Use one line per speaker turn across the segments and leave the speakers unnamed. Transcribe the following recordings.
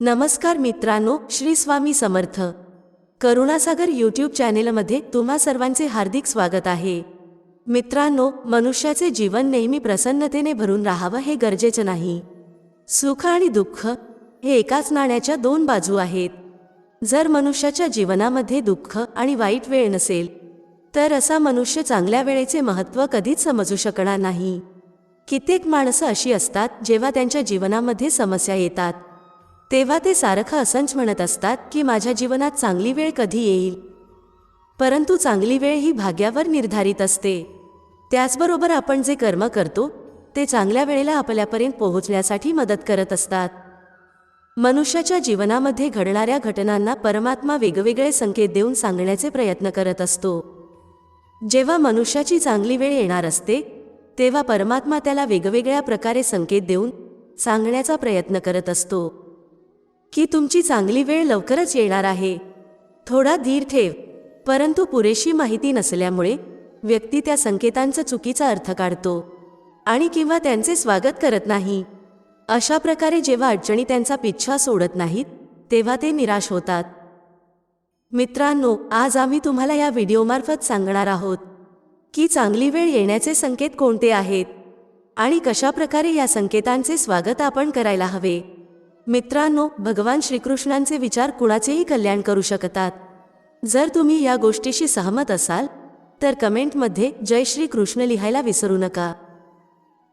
नमस्कार मित्रांनो श्री स्वामी समर्थ. करुणासागर यूट्यूब चॅनेलमध्ये तुम्हा सर्वांचे हार्दिक स्वागत आहे. मित्रांनो मनुष्याचे जीवन नेहमी प्रसन्नतेने भरून राहावं हे गरजेचं नाही. सुख आणि दुःख हे एकाच नाण्याच्या दोन बाजू आहेत. जर मनुष्याच्या जीवनामध्ये दुःख आणि वाईट वेळ नसेल तर असा मनुष्य चांगल्या वेळेचे महत्त्व कधीच समजू शकणार नाही. कित्येक माणसं अशी असतात जेव्हा त्यांच्या जीवनामध्ये समस्या येतात. तेव्हा ते सारखं असंच म्हणत असतात की माझ्या जीवनात चांगली वेळ कधी येईल? परंतु चांगली वेळ ही भाग्यावर निर्धारित असते. त्याचबरोबर आपण जे कर्म करतो ते चांगल्या वेळेला आपल्यापर्यंत पोहोचण्यासाठी मदत करत असतात. मनुष्याच्या जीवनामध्ये घडणाऱ्या घटनांना परमात्मा वेगवेगळे संकेत देऊन सांगण्याचे प्रयत्न करत असतो. जेव्हा मनुष्याची चांगली वेळ येणार असते तेव्हा परमात्मा त्याला वेगवेगळ्या प्रकारे संकेत देऊन सांगण्याचा प्रयत्न करत असतो. की तुमची चांगली वेळ लवकरच येणार आहे. थोडा धीर ठेव परंतु पुरेशी माहिती नसल्यामुळे व्यक्ती त्या संकेतांचा चुकीचा अर्थ काढतो आणि किंवा त्यांचे स्वागत करत नाही. अशा प्रकारे जेव्हा अडचणी त्यांचा पिच्छा सोडत नाहीत तेव्हा ते निराश होतात. मित्रांनो आज आम्ही तुम्हाला या व्हिडिओमार्फत सांगणार आहोत की चांगली वेळ येण्याचे संकेत कोणते आहेत आणि कशा प्रकारे या संकेतांचे स्वागत आपण करायला हवे. मित्रांनो भगवान श्रीकृष्णांचे विचार कुणाचेही कल्याण करू शकतात. जर तुम्ही या गोष्टीशी सहमत असाल तर कमेंटमध्ये जय श्री कृष्ण लिहायला विसरू नका.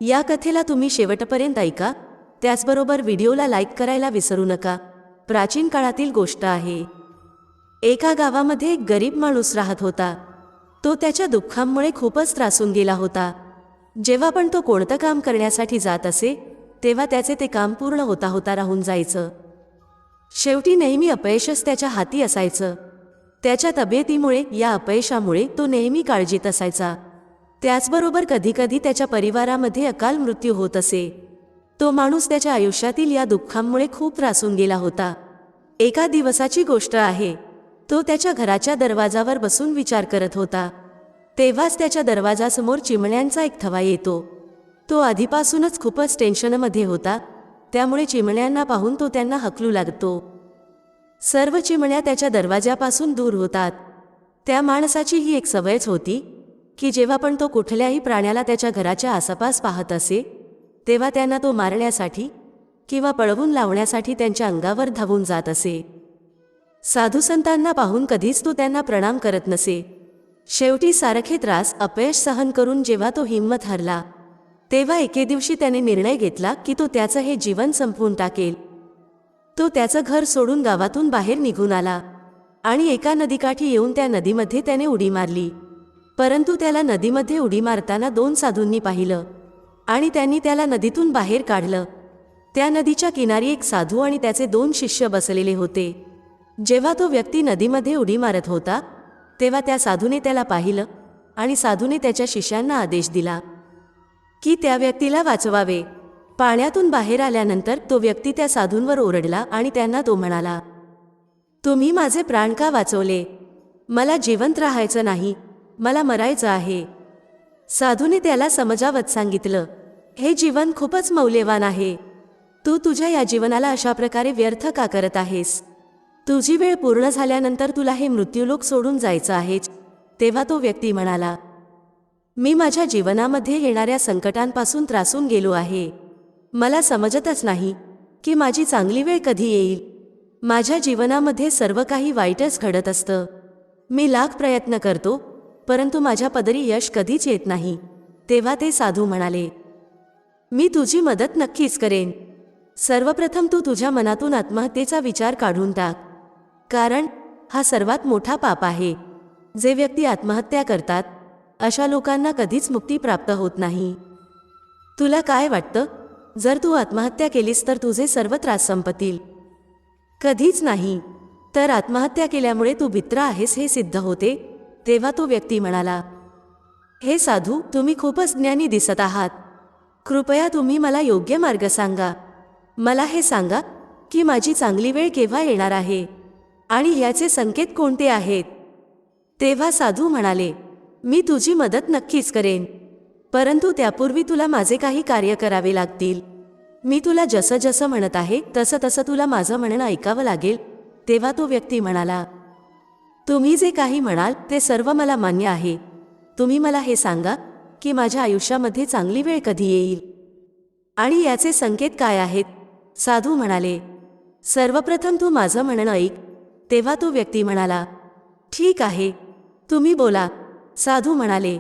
या कथेला तुम्ही शेवटपर्यंत ऐका त्याचबरोबर व्हिडिओला लाईक करायला विसरू नका. प्राचीन काळातील गोष्ट आहे. एका गावामध्ये एक गरीब माणूस राहत होता. तो त्याच्या दुःखांमुळे खूपच त्रासून गेला होता. जेव्हा पण तो कोणतं काम करण्यासाठी जात असे तेव्हा त्याचे ते काम पूर्ण होता होता राहून जायचं. शेवटी नेहमी अपयशच त्याच्या हाती असायचं. त्याच्या तब्येतीमुळे या अपयशामुळे तो नेहमी काळजीत असायचा. त्याचबरोबर कधीकधी त्याच्या परिवारामध्ये अकाल मृत्यू होत असे. तो माणूस त्याच्या आयुष्यातील या दुःखांमुळे खूप त्रासून गेला होता. एका दिवसाची गोष्ट आहे. तो त्याच्या घराच्या दरवाजावर बसून विचार करत होता. तेव्हाच त्याच्या दरवाजासमोर चिमण्यांचा एक थवा येतो. तो आधीपासूनच खूपच टेन्शनमध्ये होता. त्यामुळे चिमण्यांना पाहून तो त्यांना हकलू लागतो. सर्व चिमण्या त्याच्या दरवाजापासून दूर होतात. त्या माणसाची ही एक सवयच होती की जेव्हा पण तो कुठल्याही प्राण्याला त्याच्या घराच्या आसपास पाहत असे तेव्हा त्यांना तो मारण्यासाठी किंवा पळवून लावण्यासाठी त्यांच्या अंगावर धावून जात असे. साधूसंतांना पाहून कधीच तो त्यांना प्रणाम करत नसे. शेवटी सारखे त्रास अपयश सहन करून जेव्हा तो हिंमत हरला तेव्हा एके दिवशी त्याने निर्णय घेतला की तो त्याचं हे जीवन संपवून टाकेल. तो त्याचं घर सोडून गावातून बाहेर निघून आला आणि एका नदीकाठी येऊन त्या नदीमध्ये त्याने उडी मारली. परंतु त्याला नदीमध्ये उडी मारताना दोन साधूंनी पाहिलं आणि त्यांनी त्याला नदीतून बाहेर काढलं. त्या नदीच्या किनारी एक साधू आणि त्याचे दोन शिष्य बसलेले होते. जेव्हा तो व्यक्ती नदीमध्ये उडी मारत होता तेव्हा त्या साधूने त्याला पाहिलं आणि साधूने त्याच्या शिष्यांना आदेश दिला. की त्या व्यक्तीला वाचवावे. पाण्यातून बाहेर आल्यानंतर तो व्यक्ती त्या साधूंवर ओरडला आणि त्यांना तो म्हणाला तुम्ही माझे प्राण का वाचवले? मला जिवंत राहायचं नाही. मला मरायचं आहे. साधूने त्याला समजावत सांगितलं हे जीवन खूपच मौल्यवान आहे. तू तुझ्या या जीवनाला अशा प्रकारे व्यर्थ का करत आहेस? तुझी वेळ पूर्ण झाल्यानंतर तुला हे मृत्यूलोक सोडून जायचं आहेच तेव्हा तो व्यक्ती म्हणाला मी माझ्या जीवनामध्ये येणाऱ्या संकटांपासून त्रासून गेलो आहे. मला समजतच नाही की माझी चांगली वेळ कधी येईल. माझ्या जीवनामध्ये सर्व काही वाईटच घडत असतं. मी लाख प्रयत्न करतो परंतु माझ्या पदरी यश कधीच येत नाही. तेव्हा ते साधू म्हणाले मी तुझी मदत नक्कीच करेन. सर्वप्रथम तू तुझ्या मनातून आत्महत्येचा विचार काढून टाक. कारण हा सर्वात मोठा पाप आहे. जे व्यक्ती आत्महत्या करतात अशा लोकांना कधीच मुक्ती प्राप्त होत नाही. तुला काय वाटतं? जर तू आत्महत्या केलीस तर तुझे सर्व त्रास संपतील. कधीच नाही. तर आत्महत्या केल्यामुळे तू भित्र आहेस हे सिद्ध होते तेव्हा तो व्यक्ती म्हणाला हे साधू तुम्ही खूपच ज्ञानी दिसत आहात. कृपया तुम्ही मला योग्य मार्ग सांगा. मला हे सांगा की माझी चांगली वेळ केव्हा येणार आहे आणि याचे संकेत कोणते आहेत? तेव्हा साधू म्हणाले मी तुझी मदत नक्कीच करेन. परंतु त्यापूर्वी तुला माझे काही कार्य करावे लागतील. मी तुला जसं जसं म्हणत आहे तसं तसं तुला माझं म्हणणं ऐकावं लागेल तेव्हा तो व्यक्ती म्हणाला तुम्ही जे काही म्हणाल ते सर्व मला मान्य आहे. तुम्ही मला हे सांगा की माझ्या आयुष्यामध्ये चांगली वेळ कधी येईल? आणि याचे संकेत काय आहेत? साधू म्हणाले सर्वप्रथम तू माझं म्हणणं ऐक. तेव्हा तो व्यक्ती म्हणाला ठीक आहे. तुम्ही बोला. साधू म्हणाले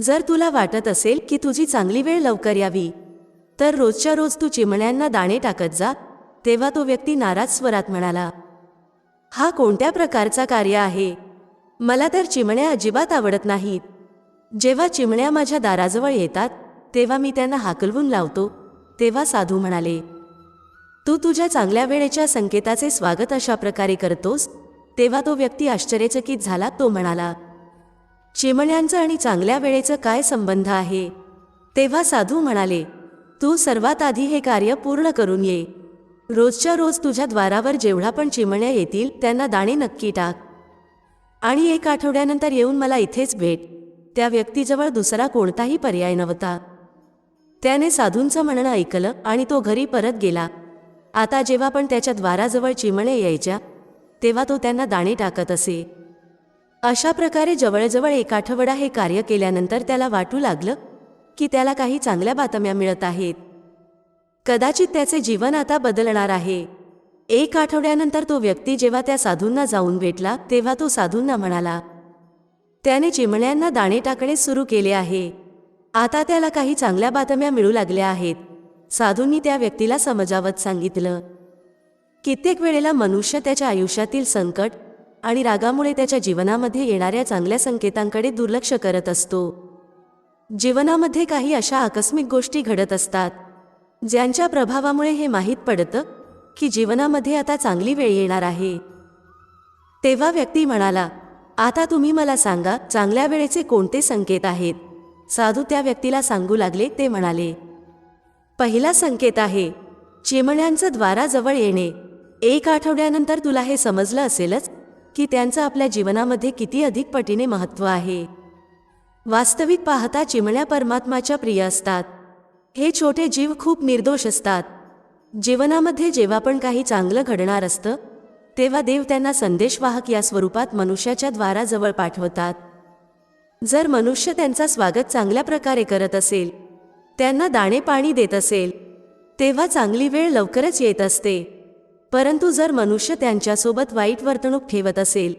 जर तुला वाटत असेल की तुझी चांगली वेळ लवकर यावी तर रोजच्या रोज तू चिमण्यांना दाणे टाकत जा तेव्हा तो व्यक्ती नाराज स्वरात म्हणाला हा कोणत्या प्रकारचा कार्य आहे? मला तर चिमण्या अजिबात आवडत नाहीत. जेव्हा चिमण्या माझ्या दाराजवळ येतात तेव्हा मी त्यांना हाकलवून लावतो तेव्हा साधू म्हणाले तू तुझ्या चांगल्या वेळेच्या संकेताचे स्वागत अशा प्रकारे करतोस? तेव्हा तो व्यक्ती आश्चर्यचकित झाला तो म्हणाला चिमण्यांचं आणि चांगल्या वेळेचं काय संबंध आहे? तेव्हा साधू म्हणाले तू सर्वात आधी हे कार्य पूर्ण करून ये. रोजच्या रोज तुझ्या द्वारावर जेवढा पण चिमण्या येतील त्यांना दाणे नक्की टाक. आणि एक आठवड्यानंतर येऊन मला इथेच भेट. त्या व्यक्तीजवळ दुसरा कोणताही पर्याय नव्हता. त्याने साधूंचं म्हणणं ऐकलं आणि तो घरी परत गेला. आता जेव्हा पण त्याच्या द्वाराजवळ चिमणे यायच्या तेव्हा तो त्यांना दाणे टाकत असे. अशा प्रकारे जवळजवळ एक आठवडा हे कार्य केल्यानंतर त्याला वाटू लागलं की त्याला काही चांगल्या बातम्या मिळत आहेत. कदाचित त्याचे जीवन आता बदलणार आहे. एक आठवड्यानंतर तो व्यक्ती जेव्हा त्या साधूंना जाऊन भेटला तेव्हा तो साधूंना म्हणाला त्याने चिमण्यांना दाणे टाकणे सुरू केले आहे. आता त्याला काही चांगल्या बातम्या मिळू लागल्या आहेत. साधूंनी त्या व्यक्तीला समजावत सांगितलं. कित्येक वेळेला मनुष्य त्याच्या आयुष्यातील संकट आणि रागामुळे त्याच्या जीवनामध्ये येणाऱ्या चांगल्या संकेतांकडे दुर्लक्ष करत असतो. जीवनामध्ये काही अशा आकस्मिक गोष्टी घडत असतात ज्यांच्या प्रभावामुळे हे माहीत पडतं की जीवनामध्ये आता चांगली वेळ येणार आहे. तेव्हा व्यक्ती म्हणाला आता तुम्ही मला सांगा चांगल्या वेळेचे कोणते संकेत आहेत? साधू त्या व्यक्तीला सांगू लागले ते म्हणाले पहिला संकेत आहे चिमण्यांचं द्वाराजवळ येणे. एक आठवड्यानंतर तुला हे समजलं असेलच की त्यांचं आपल्या जीवनामध्ये किती अधिक पटीने महत्त्व आहे. वास्तविक पाहता चिमण्या परमात्माच्या प्रिय असतात. हे छोटे जीव खूप निर्दोष असतात. जीवनामध्ये जेव्हा पण काही चांगलं घडणार असतं तेव्हा देव त्यांना संदेशवाहक या स्वरूपात मनुष्याच्या द्वाराजवळ पाठवतात. जर मनुष्य त्यांचा स्वागत चांगल्या प्रकारे करत असेल त्यांना दाणे पाणी देत असेल तेव्हा चांगली वेळ लवकरच येत असते. परंतु जर मनुष्य त्यांच्यासोबत वाईट वर्तणूक ठेवत असेल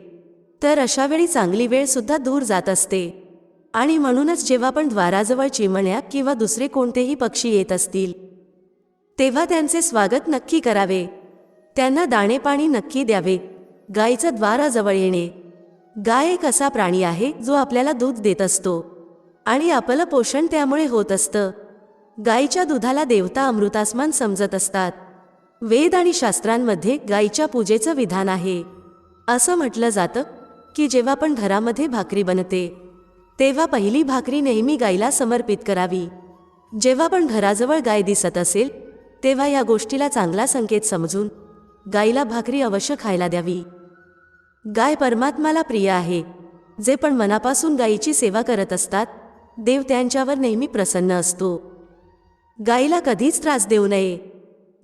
तर अशा वेळी चांगली वेळसुद्धा दूर जात असते. आणि म्हणूनच जेव्हा पण द्वाराजवळ चिमण्या किंवा दुसरे कोणतेही पक्षी येत असतील तेव्हा त्यांचे स्वागत नक्की करावे. त्यांना दाणे पाणी नक्की द्यावे. गायीचं द्वाराजवळ येणे. गाय एक असा प्राणी आहे जो आपल्याला दूध देत असतो. आणि आपलं पोषण त्यामुळे होत असतं. गायीच्या दुधाला देवता अमृतास्मान समजत असतात. वेद आणि शास्त्रांमध्ये गायीच्या पूजेचं विधान आहे. असं म्हटलं जातं की जेव्हा पण घरामध्ये भाकरी बनते तेव्हा पहिली भाकरी नेहमी गायीला समर्पित करावी. जेव्हा पण घराजवळ गाय दिसत असेल तेव्हा या गोष्टीला चांगला संकेत समजून गायीला भाकरी अवश्य खायला द्यावी. गाय परमात्माला प्रिय आहे. जे पण मनापासून गायीची सेवा करत असतात देव त्यांच्यावर नेहमी प्रसन्न असतो. गायीला कधीच त्रास देऊ नये.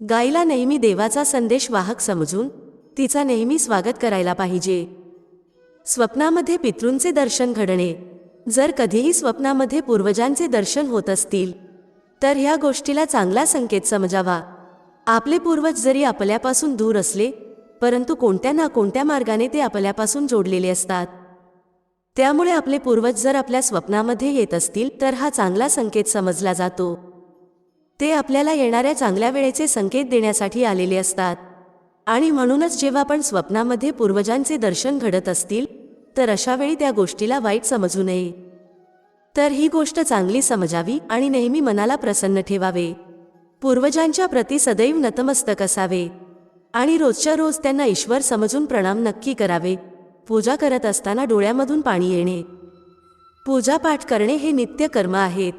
गायीला नेहमी देवाचा संदेश वाहक समजून तिचा नेहमी स्वागत करायला पाहिजे. स्वप्नामध्ये पितृंचे दर्शन घडणे. जर कधीही स्वप्नामध्ये पूर्वजांचे दर्शन होत असतील तर ह्या गोष्टीला चांगला संकेत समजावा. आपले पूर्वज जरी आपल्यापासून दूर असले परंतु कोणत्या ना कोणत्या मार्गाने ते आपल्यापासून जोडलेले असतात. त्यामुळे आपले पूर्वज जर आपल्या स्वप्नामध्ये येत असतील तर हा चांगला संकेत समजला जातो. ते आपल्याला येणाऱ्या चांगल्या वेळेचे संकेत देण्यासाठी आलेले असतात. आणि म्हणूनच जेव्हा आपण स्वप्नामध्ये पूर्वजांचे दर्शन घडत असतील तर अशावेळी त्या गोष्टीला वाईट समजू नये. तर ही गोष्ट चांगली समजावी आणि नेहमी मनाला प्रसन्न ठेवावे. पूर्वजांच्या प्रती सदैव नतमस्तक असावे. आणि रोजच्या रोज त्यांना ईश्वर समजून प्रणाम नक्की करावे. पूजा करत असताना डोळ्यामधून पाणी येणे. पूजापाठ करणे हे नित्य कर्म आहेत.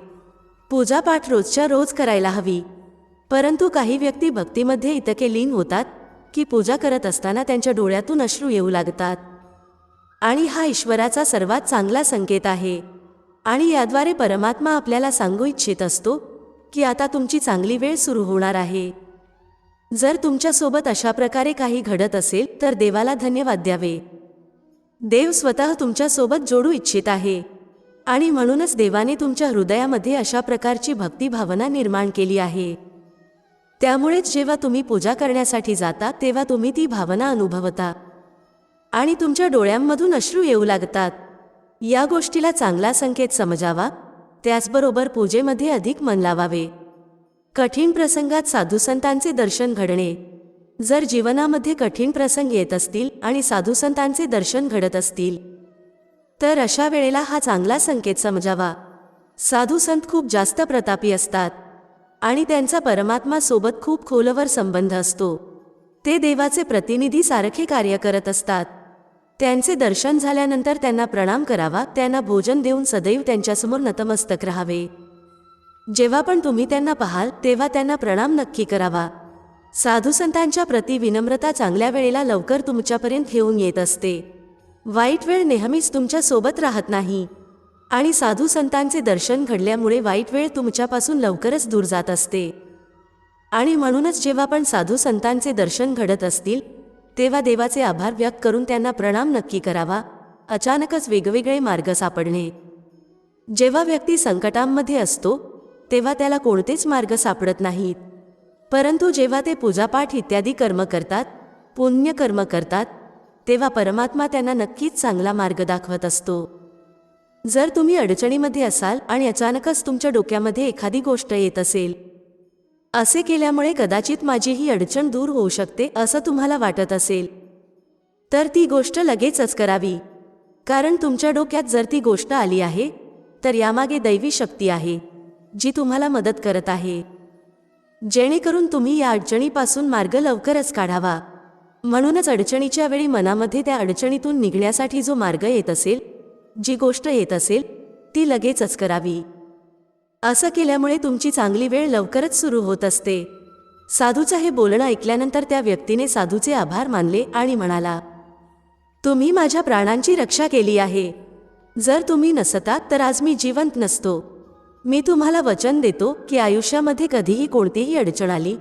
पूजापाठ रोजच्या रोज करायला हवी. परंतु काही व्यक्ती भक्तीमध्ये इतके लीन होतात की पूजा करत असताना त्यांच्या डोळ्यातून अश्रू येऊ लागतात. आणि हा ईश्वराचा सर्वात चांगला संकेत आहे. आणि याद्वारे परमात्मा आपल्याला सांगू इच्छित असतो की आता तुमची चांगली वेळ सुरू होणार आहे. जर तुमच्यासोबत अशा प्रकारे काही घडत असेल तर देवाला धन्यवाद द्यावे. देव स्वतः तुमच्यासोबत जोडू इच्छित आहे. आणि म्हणूनच देवाने तुमच्या हृदयामध्ये अशा प्रकारची भक्तिभावना निर्माण केली आहे. त्यामुळेच जेव्हा तुम्ही पूजा करण्यासाठी जाता तेव्हा तुम्ही ती भावना अनुभवता. आणि तुमच्या डोळ्यांमधून अश्रू येऊ लागतात. या गोष्टीला चांगला संकेत समजावा. त्याचबरोबर पूजेमध्ये अधिक मन लावावे. कठीण प्रसंगात साधुसंतांचे दर्शन घडणे. जर जीवनामध्ये कठीण प्रसंग येत असतील आणि साधुसंतांचे दर्शन घडत असतील तर अशा वेळेला हा चांगला संकेत समजावा. साधू संत खूप जास्त प्रतापी असतात आणि त्यांचा परमात्मा सोबत खूप खोलवर संबंध असतो. ते देवाचे प्रतिनिधी सारखे कार्य करत असतात. त्यांचे दर्शन झाल्यानंतर त्यांना प्रणाम करावा त्यांना भोजन देऊन सदैव त्यांच्यासमोर नतमस्तक राहावे. जेव्हा पण तुम्ही त्यांना पाहाल तेव्हा त्यांना प्रणाम नक्की करावा. साधुसंतांच्या प्रति विनम्रता चांगल्या वेळेला लवकर तुमच्यापर्यंत घेऊन येत असते. वाईट वेळ नेहमीच तुमच्यासोबत राहत नाही. आणि साधू संतांचे दर्शन घडल्यामुळे वाईट वेळ तुमच्यापासून लवकरच दूर जात असते. आणि म्हणूनच जेव्हा पण साधू संतांचे दर्शन घडत असतील तेव्हा देवाचे आभार व्यक्त करून त्यांना प्रणाम नक्की करावा अचानकच वेगवेगळे मार्ग सापडणे. जेव्हा व्यक्ती संकटांमध्ये असतो तेव्हा त्याला कोणतेच मार्ग सापडत नाहीत. परंतु जेव्हा ते पूजापाठ इत्यादी कर्म करतात पुण्यकर्म करतात तेव्हा परमात्मा त्यांना नक्कीच चांगला मार्ग दाखवत असतो. जर तुम्ही अडचणीमध्ये असाल आणि अचानकच तुमच्या डोक्यामध्ये एखादी गोष्ट येत असेल असे केल्यामुळे कदाचित माझी ही अडचण दूर होऊ शकते असं तुम्हाला वाटत असेल. तर ती गोष्ट लगेचच करावी. कारण तुमच्या डोक्यात जर ती गोष्ट आली आहे तर यामागे दैवी शक्ती आहे जी तुम्हाला मदत करत आहे. जेणेकरून तुम्ही या अडचणीपासून मार्ग लवकरच काढावा. म्हणूनच अडचणीच्या वेळी मनामध्ये त्या अडचणीतून निघण्यासाठी जो मार्ग येत असेल जी गोष्ट येत असेल ती लगेचच करावी. असं केल्यामुळे तुमची चांगली वेळ लवकरच सुरू होत असते. साधूचं हे बोलणं ऐकल्यानंतर त्या व्यक्तीने साधूचे आभार मानले आणि म्हणाला तुम्ही माझ्या प्राणांची रक्षा केली आहे. जर तुम्ही नसतात तर आज मी जिवंत नसतो. मी तुम्हाला वचन देतो की आयुष्यामध्ये कधीही कोणतीही अडचण आली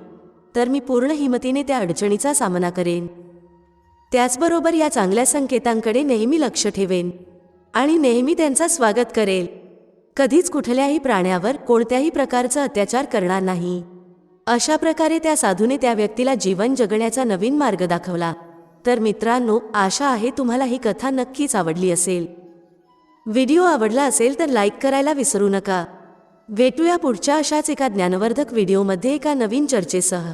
तर मी पूर्ण हिमतीने त्या अडचणीचा सामना करेन. त्याचबरोबर या चांगल्या संकेतांकडे नेहमी लक्ष ठेवेन आणि नेहमी त्यांचा स्वागत करेल. कधीच कुठल्याही प्राण्यावर कोणत्याही प्रकारचा अत्याचार करणार नाही. अशा प्रकारे त्या साधूने त्या व्यक्तीला जीवन जगण्याचा नवीन मार्ग दाखवला. तर मित्रांनो आशा आहे तुम्हाला ही कथा नक्कीच आवडली असेल. व्हिडिओ आवडला असेल तर लाईक करायला विसरू नका. भेटूया पुढच्या अशाच एका ज्ञानवर्धक व्हिडिओमध्ये एका नवीन चर्चेसह.